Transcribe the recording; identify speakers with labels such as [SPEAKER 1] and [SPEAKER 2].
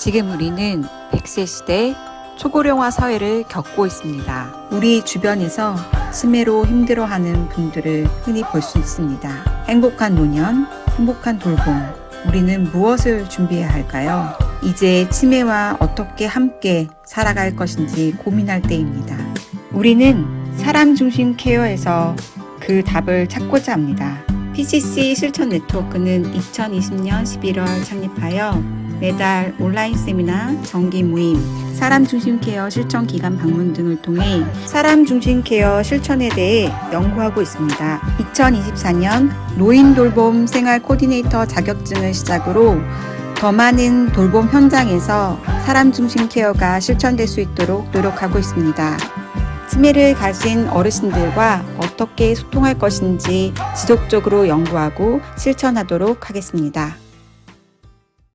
[SPEAKER 1] 지금 우리는 100세 시대 초고령화 사회를 겪고 있습니다. 우리 주변에서 치매로 힘들어하는 분들을 흔히 볼 수 있습니다. 행복한 노년, 행복한 돌봄. 우리는 무엇을 준비해야 할까요? 이제 치매와 어떻게 함께 살아갈 것인지 고민할 때입니다. 우리는 사람 중심 케어에서 그 답을 찾고자 합니다. PCC 실천 네트워크는 2020년 11월 창립하여 매달 온라인 세미나, 정기 모임, 사람 중심 케어 실천 기관 방문 등을 통해 사람 중심 케어 실천에 대해 연구하고 있습니다. 2024년 노인 돌봄 생활 코디네이터 자격증을 시작으로 더 많은 돌봄 현장에서 사람 중심 케어가 실천될 수 있도록 노력하고 있습니다. 치매를 가진 어르신들과 어떻게 소통할 것인지 지속적으로 연구하고 실천하도록 하겠습니다.